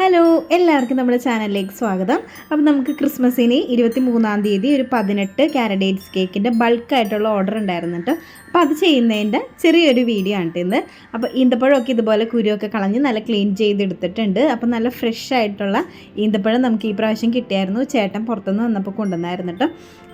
Hello എല്ലാവർക്കും നമ്മുടെ ചാനലിലേക്ക് സ്വാഗതം. അപ്പം നമുക്ക് ക്രിസ്മസിന് ഇരുപത്തി മൂന്നാം തീയതി ഒരു പതിനെട്ട് കാരഡേറ്റ്സ് കേക്കിന്റെ ബൾക്കായിട്ടുള്ള ഓർഡർ ഉണ്ടായിരുന്നു കേട്ടോ അപ്പോൾ അത് ചെയ്യുന്നതിന്റെ ചെറിയൊരു വീഡിയോ ആണ് ഇന്ന്. അപ്പോൾ ഈന്തപ്പഴമൊക്കെ ഇതുപോലെ കുരുവൊക്കെ കളഞ്ഞ് നല്ല ക്ലീൻ ചെയ്തെടുത്തിട്ടുണ്ട്. അപ്പോൾ നല്ല ഫ്രഷ് ആയിട്ടുള്ള ഈന്തപ്പഴം നമുക്ക് ഈ പ്രാവശ്യം കിട്ടിയായിരുന്നു. ചേട്ടൻ പുറത്തുനിന്ന് വന്നപ്പോൾ കൊണ്ടുവന്നായിരുന്നു കേട്ടോ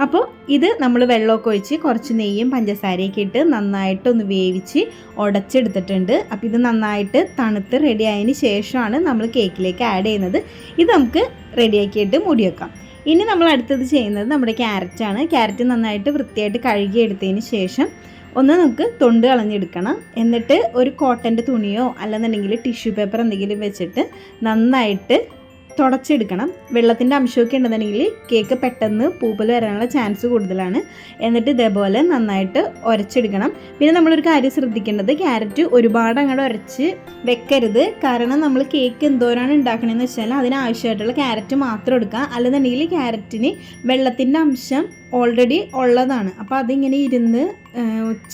അപ്പോൾ ഇത് നമ്മൾ വെള്ളമൊക്കെ ഒഴിച്ച് കുറച്ച് നെയ്യും പഞ്ചസാരയൊക്കെ ഇട്ട് നന്നായിട്ടൊന്ന് വേവിച്ച് ഉടച്ചെടുത്തിട്ടുണ്ട്. അപ്പോൾ ഇത് നന്നായിട്ട് തണുത്ത് റെഡി ആയതിന് ശേഷമാണ് നമ്മൾ കേക്കിലേക്ക് ആഡ് ചെയ്യുന്നത്. ഇത് നമുക്ക് റെഡിയാക്കിയിട്ട് മൂടി വെക്കാം. ഇനി നമ്മൾ അടുത്തത് ചെയ്യുന്നത് നമ്മുടെ ക്യാരറ്റാണ് ക്യാരറ്റ് നന്നായിട്ട് വൃത്തിയായിട്ട് കഴുകിയെടുത്തതിന് ശേഷം ഒന്ന് നമുക്ക് തൊണ്ട് കളഞ്ഞെടുക്കണം. എന്നിട്ട് ഒരു കോട്ടന്റെ തുണിയോ അല്ലെന്നുണ്ടെങ്കിൽ ടിഷ്യൂ പേപ്പർ എന്തെങ്കിലും വെച്ചിട്ട് നന്നായിട്ട് തുടച്ചെടുക്കണം. വെള്ളത്തിന്റെ അംശമൊക്കെ ഉണ്ടെന്നുണ്ടെങ്കിൽ കേക്ക് പെട്ടെന്ന് പൂപ്പൽ വരാനുള്ള ചാൻസ് കൂടുതലാണ്. എന്നിട്ട് ഇതേപോലെ നന്നായിട്ട് ഉരച്ചെടുക്കണം. പിന്നെ നമ്മളൊരു കാര്യം ശ്രദ്ധിക്കേണ്ടത് ക്യാരറ്റ് ഒരുപാട് അങ്ങോട്ട് ഉരച്ച് വെക്കരുത്. കാരണം നമ്മൾ കേക്ക് എന്തോരാണ് ഉണ്ടാക്കണമെന്ന് വെച്ചാൽ അതിനാവശ്യമായിട്ടുള്ള ക്യാരറ്റ് മാത്രം എടുക്കുക. അല്ലെന്നുണ്ടെങ്കിൽ ക്യാരറ്റിന് വെള്ളത്തിന്റെ അംശം ഓൾറെഡി ഉള്ളതാണ്. അപ്പോൾ അതിങ്ങനെ ഇരുന്ന്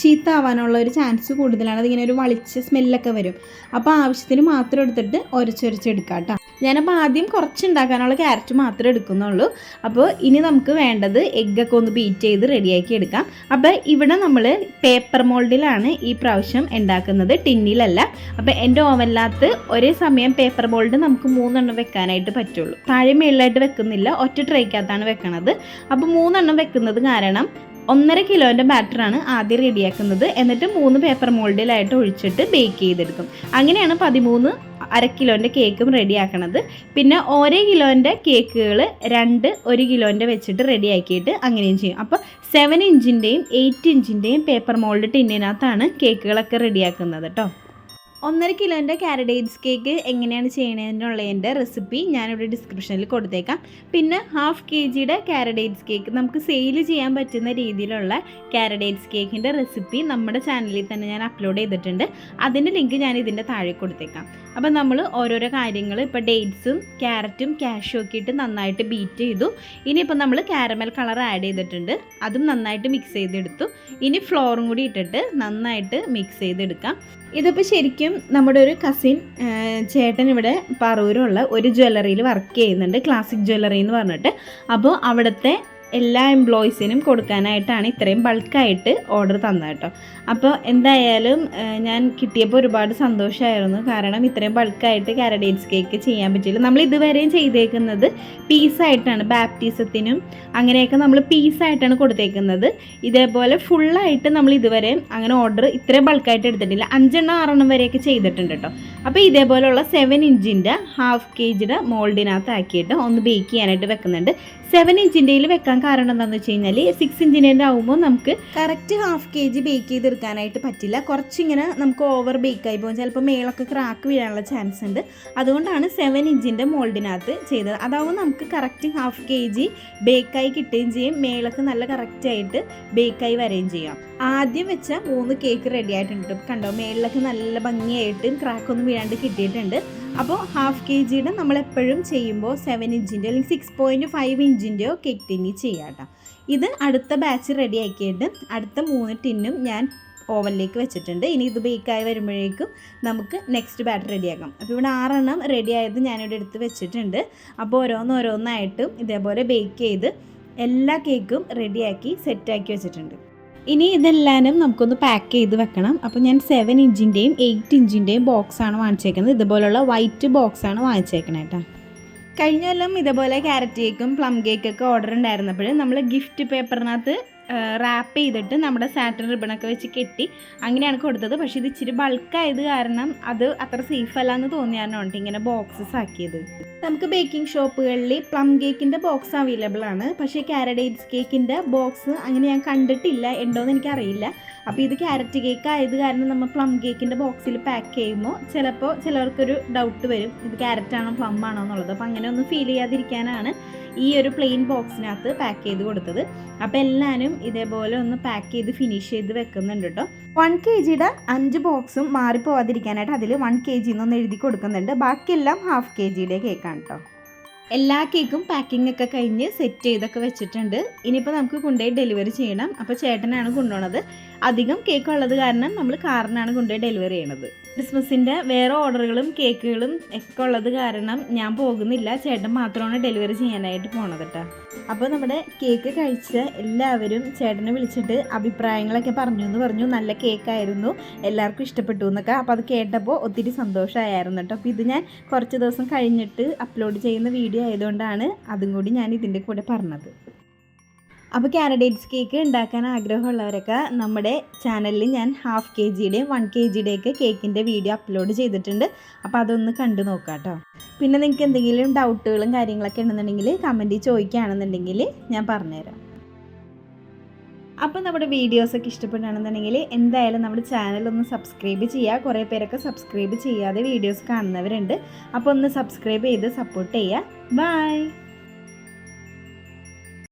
ചീത്താവാനുള്ള ഒരു ചാൻസ് കൂടുതലാണ്. അതിങ്ങനെ ഒരു വളിച്ച സ്മെല്ലൊക്കെ വരും. അപ്പോൾ ആവശ്യത്തിന് മാത്രം എടുത്തിട്ട് ഒരച്ചൊരച്ചെടുക്കാം കേട്ടോ. ഞാനപ്പോൾ ആദ്യം കുറച്ച് ഉണ്ടാക്കാനുള്ള ക്യാരറ്റ് മാത്രമേ എടുക്കുന്നുള്ളൂ. അപ്പോൾ ഇനി നമുക്ക് വേണ്ടത് എഗ്ഗൊക്കെ ഒന്ന് ബീറ്റ് ചെയ്ത് റെഡിയാക്കി എടുക്കാം. അപ്പോൾ ഇവിടെ നമ്മൾ പേപ്പർ മോൾഡിലാണ് ഈ പ്രാവശ്യം ഉണ്ടാക്കുന്നത്. ടിന്നിലല്ല. അപ്പോൾ എന്റെ ഓവനിനകത്ത് ഒരേ സമയം പേപ്പർ മോൾഡ് നമുക്ക് മൂന്നെണ്ണം വെക്കാനായിട്ട് പറ്റുള്ളൂ. താഴെ മേളിലായിട്ട് വെക്കുന്നില്ല. ഒറ്റ ട്രൈക്കകത്താണ് വെക്കണത്. അപ്പോൾ മൂന്നെണ്ണം വെക്കുന്നത് കാരണം ഒന്നര കിലോന്റെ ബാറ്ററാണ് ആദ്യം റെഡിയാക്കുന്നത് എന്നിട്ട് മൂന്ന് പേപ്പർ മോൾഡിലായിട്ട് ഒഴിച്ചിട്ട് ബേക്ക് ചെയ്തെടുക്കും. അങ്ങനെയാണ് പതിമൂന്ന് അര കിലോന്റെ കേക്കും റെഡിയാക്കണത്. പിന്നെ ഓരോ കിലോന്റെ കേക്കുകൾ രണ്ട് ഒരു കിലോന്റെ വെച്ചിട്ട് റെഡിയാക്കിയിട്ട് അങ്ങനെയും ചെയ്യും. അപ്പോൾ സെവൻ ഇഞ്ചിന്റെയും എയ്റ്റ് ഇഞ്ചിന്റെയും പേപ്പർ മോൾഡ് ടിന്നിനകത്താണ് കേക്കുകളൊക്കെ റെഡിയാക്കുന്നത് കേട്ടോ ഒന്നര കിലോന്റെ കാരഡേറ്റ്സ് കേക്ക് എങ്ങനെയാണ് ചെയ്യണതിനുള്ളതിന്റെ റെസിപ്പി ഞാനിവിടെ ഡിസ്ക്രിപ്ഷനിൽ കൊടുത്തേക്കാം. പിന്നെ ഹാഫ് കെ ജിയുടെ കാരഡേറ്റ്സ് കേക്ക് നമുക്ക് സെയിൽ ചെയ്യാൻ പറ്റുന്ന രീതിയിലുള്ള കാരഡേറ്റ്സ് കേക്കിന്റെ റെസിപ്പി നമ്മുടെ ചാനലിൽ തന്നെ ഞാൻ അപ്ലോഡ് ചെയ്തിട്ടുണ്ട്. അതിന്റെ ലിങ്ക് ഞാൻ ഇതിന്റെ താഴെ കൊടുത്തേക്കാം. അപ്പോൾ നമ്മൾ ഓരോരോ കാര്യങ്ങൾ ഇപ്പോൾ ഡേറ്റ്സും ക്യാരറ്റും ക്യാഷും ഒക്കെ ഇട്ട് നന്നായിട്ട് ബീറ്റ് ചെയ്തു. ഇനിയിപ്പോൾ നമ്മൾ കാരമൽ കളർ ആഡ് ചെയ്തിട്ടുണ്ട്. അതും നന്നായിട്ട് മിക്സ് ചെയ്തെടുത്തു. ഇനി ഫ്ലോറും കൂടി ഇട്ടിട്ട് നന്നായിട്ട് മിക്സ് ചെയ്തെടുക്കാം. ഇതിപ്പോൾ ശരിക്കും നമ്മുടെ ഒരു കസിൻ ചേട്ടൻ ഇവിടെ പറവൂരുള്ള ഒരു ജ്വല്ലറിയിൽ വർക്ക് ചെയ്യുന്നുണ്ട്. ക്ലാസിക് ജ്വല്ലറി എന്ന് പറഞ്ഞിട്ട്. അപ്പോൾ അവിടുത്തെ എല്ലാ എംപ്ലോയീസിനും കൊടുക്കാനായിട്ടാണ് ഇത്രയും ബൾക്കായിട്ട് ഓർഡർ തന്നത് കേട്ടോ. അപ്പോൾ എന്തായാലും ഞാൻ കിട്ടിയപ്പോൾ ഒരുപാട് സന്തോഷമായിരുന്നു. കാരണം ഇത്രയും ബൾക്കായിട്ട് കാരഡേറ്റ്സ് കേക്ക് ചെയ്യാൻ പറ്റില്ല നമ്മൾ ഇതുവരെയും ചെയ്തേക്കുന്നത് പീസായിട്ടാണ് ബാപ്റ്റിസത്തിനും അങ്ങനെയൊക്കെ നമ്മൾ പീസായിട്ടാണ് കൊടുത്തേക്കുന്നത്. ഇതേപോലെ ഫുള്ളായിട്ട് നമ്മൾ ഇതുവരെ അങ്ങനെ ഓർഡർ ഇത്രയും ബൾക്കായിട്ട് എടുത്തിട്ടില്ല. അഞ്ചെണ്ണം ആറെണ്ണം വരെയൊക്കെ ചെയ്തിട്ടുണ്ട് കേട്ടോ. അപ്പോൾ ഇതേപോലെയുള്ള സെവൻ ഇഞ്ചിന്റെ ഹാഫ് കെ ജിയുടെ മോൾഡിനകത്ത് ആക്കിയിട്ട് ഒന്ന് ബേക്ക് ചെയ്യാനായിട്ട് വെക്കുന്നുണ്ട്. സെവൻ ഇഞ്ചിന്റെയിൽ വെക്കാൻ കാരണം എന്താണെന്ന് വെച്ച് കഴിഞ്ഞാൽ സിക്സ് ഇഞ്ചിന്റെ ആകുമ്പോൾ നമുക്ക് correct half K G bake ചെയ്തെടുക്കാനായിട്ട് പറ്റില്ല. കുറച്ചിങ്ങനെ നമുക്ക് ഓവർ ബേക്ക് ആയി പോകും. ചിലപ്പോൾ മേളൊക്കെ ക്രാക്ക് വീഴാനുള്ള ചാൻസ് ഉണ്ട്. അതുകൊണ്ടാണ് സെവൻ ഇഞ്ചിന്റെ മോൾഡിനകത്ത് ചെയ്തത്. അതാവും നമുക്ക് കറക്റ്റ് ഹാഫ് കെ ജി ബേക്കായി കിട്ടുകയും ചെയ്യും. മേളൊക്കെ നല്ല കറക്റ്റായിട്ട് ബേക്കായി വരികയും ചെയ്യാം. ആദ്യം വെച്ച മൂന്ന് കേക്ക് റെഡി ആയിട്ടുണ്ട്. കണ്ടോ? മേളിലൊക്കെ നല്ല ഭംഗിയായിട്ട് ക്രാക്കൊന്നും വീഴാണ്ട് കിട്ടിയിട്ടുണ്ട്. അപ്പോൾ ഹാഫ് കെ ജിയുടെ നമ്മൾ എപ്പോഴും ചെയ്യുമ്പോൾ സെവൻ ഇഞ്ചിന്റെ അല്ലെങ്കിൽ സിക്സ് പോയിന്റ് ഫൈവ് ഇഞ്ചിന്റെയോ കേക്ക് ടിന്നി ചെയ്യാം കേട്ടോ. ഇത് അടുത്ത ബാച്ച് റെഡി ആക്കിയിട്ട് അടുത്ത മൂന്ന് ടിന്നും ഞാൻ ഓവനിലേക്ക് വെച്ചിട്ടുണ്ട്. ഇനി ഇത് ബേക്കായി വരുമ്പോഴേക്കും നമുക്ക് നെക്സ്റ്റ് ബാറ്റർ റെഡിയാക്കാം അപ്പോൾ ഇവിടെ ആറെണ്ണം റെഡി ആയത് ഞാനിവിടെ എടുത്ത് വെച്ചിട്ടുണ്ട്. അപ്പോൾ ഓരോന്നോരോന്നായിട്ടും ഇതേപോലെ ബേക്ക് ചെയ്ത് എല്ലാ കേക്കും റെഡിയാക്കി സെറ്റാക്കി വെച്ചിട്ടുണ്ട്. ഇനി ഇതെല്ലാനും നമുക്കൊന്ന് പാക്ക് ചെയ്ത് വെക്കണം. അപ്പോൾ ഞാൻ സെവൻ ഇഞ്ചിന്റെയും എയ്റ്റ് ഇഞ്ചിന്റെയും ബോക്സാണ് വാങ്ങിച്ചേക്കുന്നത്. ഇതുപോലുള്ള വൈറ്റ് ബോക്സാണ് വാങ്ങിച്ചേക്കണേ കേട്ടോ കഴിഞ്ഞ കൊല്ലം ഇതുപോലെ ക്യാരറ്റ് കേക്കും പ്ലം കേക്കൊക്കെ ഓർഡർ ഉണ്ടായിരുന്നപ്പോൾ നമ്മൾ ഗിഫ്റ്റ് പേപ്പറിനകത്ത് റാപ്പ് ചെയ്തിട്ട് നമ്മുടെ സാറ്റർ റിബണൊക്കെ വെച്ച് കെട്ടി അങ്ങനെയാണ് കൊടുത്തത്. പക്ഷേ ഇത് ഇച്ചിരി ബൾക്കായത് കാരണം അത് അത്ര സേഫ് അല്ല എന്ന് തോന്നിയായിരുന്നു ഇങ്ങനെ ബോക്സസ് ആക്കിയത്. നമുക്ക് ബേക്കിംഗ് ഷോപ്പുകളിൽ പ്ലം കേക്കിന്റെ ബോക്സ് അവൈലബിൾ ആണ്. പക്ഷേ കാരഡേറ്റ്സ് കേക്കിന്റെ ബോക്സ് അങ്ങനെ ഞാൻ കണ്ടിട്ടില്ല. ഉണ്ടോയെന്ന് എനിക്കറിയില്ല. അപ്പോൾ ഇത് ക്യാരറ്റ് കേക്ക് ആയത് കാരണം നമ്മൾ പ്ലം കേക്കിന്റെ ബോക്സിൽ പാക്ക് ചെയ്യുമ്പോൾ ചിലപ്പോൾ ചിലർക്കൊരു ഡൗട്ട് വരും ഇത് ക്യാരറ്റ് ആണോ പ്ലം ആണോ എന്നുള്ളത്. അപ്പോൾ അങ്ങനെ ഒന്നും ഫീൽ ചെയ്യാതിരിക്കാനാണ് ഈ ഒരു പ്ലെയിൻ ബോക്സിനകത്ത് പാക്ക് ചെയ്ത് കൊടുത്തത്. അപ്പോൾ എല്ലാവരും ഇതേപോലെ ഒന്ന് പാക്ക് ചെയ്ത് ഫിനിഷ് ചെയ്ത് വെക്കുന്നുണ്ട് കേട്ടോ വൺ കെ ജിയുടെ അഞ്ച് ബോക്സും മാറിപ്പോവാതിരിക്കാനായിട്ട് അതിൽ വൺ കെ ജി എന്നൊന്ന് എഴുതി കൊടുക്കുന്നുണ്ട്. ബാക്കിയെല്ലാം ഹാഫ് കെ ജിയുടെ കേക്കാണ് കേട്ടോ എല്ലാ കേക്കും പാക്കിംഗ് ഒക്കെ കഴിഞ്ഞ് സെറ്റ് ചെയ്തൊക്കെ വെച്ചിട്ടുണ്ട്. ഇനിയിപ്പോൾ നമുക്ക് കൊണ്ടുപോയി ഡെലിവറി ചെയ്യണം. അപ്പോൾ ചേട്ടനാണ് കൊണ്ടുപോണത്. അധികം കേക്ക് ഉള്ളത് കാരണം നമ്മൾ കാറിനാണ് കൊണ്ടുപോയി ഡെലിവറി ചെയ്യണത്. ക്രിസ്മസിന്റെ വേറെ ഓർഡറുകളും കേക്കുകളും ഒക്കെ ഉള്ളത് കാരണം ഞാൻ പോകുന്നില്ല. ചേട്ടൻ മാത്രമാണ് ഡെലിവറി ചെയ്യാനായിട്ട് പോണത് കേട്ടോ അപ്പോൾ നമ്മുടെ കേക്ക് കഴിച്ച എല്ലാവരും ചേട്ടനെ വിളിച്ചിട്ട് അഭിപ്രായങ്ങളൊക്കെ പറഞ്ഞു എന്ന് പറഞ്ഞു. നല്ല കേക്കായിരുന്നു എല്ലാവർക്കും ഇഷ്ടപ്പെട്ടു എന്നൊക്കെ. അപ്പോൾ അത് കേട്ടപ്പോൾ ഒത്തിരി സന്തോഷമായിരുന്നു കേട്ടോ അപ്പോൾ ഇത് ഞാൻ കുറച്ച് ദിവസം കഴിഞ്ഞിട്ട് അപ്ലോഡ് ചെയ്യുന്ന വീഡിയോ ആയതുകൊണ്ടാണ് അതും കൂടി ഞാൻ ഇതിന്റെ കൂടെ പറഞ്ഞത്. അപ്പോൾ കാനഡേറ്റ്സ് കേക്ക് ഉണ്ടാക്കാൻ ആഗ്രഹമുള്ളവരൊക്കെ നമ്മുടെ ചാനലിൽ ഞാൻ ഹാഫ് കെ ജിയുടെയും വൺ കെ ജിയുടെയൊക്കെ കേക്കിന്റെ വീഡിയോ അപ്ലോഡ് ചെയ്തിട്ടുണ്ട്. അപ്പോൾ അതൊന്ന് കണ്ടു നോക്കാം കേട്ടോ പിന്നെ നിങ്ങൾക്ക് എന്തെങ്കിലും ഡൗട്ടുകളും കാര്യങ്ങളൊക്കെ ഉണ്ടെന്നുണ്ടെങ്കിൽ കമന്റിൽ ചോദിക്കുകയാണെന്നുണ്ടെങ്കിൽ ഞാൻ പറഞ്ഞുതരാം. അപ്പോൾ നമ്മുടെ വീഡിയോസൊക്കെ ഇഷ്ടപ്പെടുകയാണെന്നുണ്ടെങ്കിൽ എന്തായാലും നമ്മുടെ ചാനൽ ഒന്ന് സബ്സ്ക്രൈബ് ചെയ്യുക. കുറേ പേരൊക്കെ സബ്സ്ക്രൈബ് ചെയ്യാതെ വീഡിയോസ് കാണുന്നവരുണ്ട്. അപ്പോൾ ഒന്ന് സബ്സ്ക്രൈബ് ചെയ്ത് സപ്പോർട്ട് ചെയ്യുക. ബൈ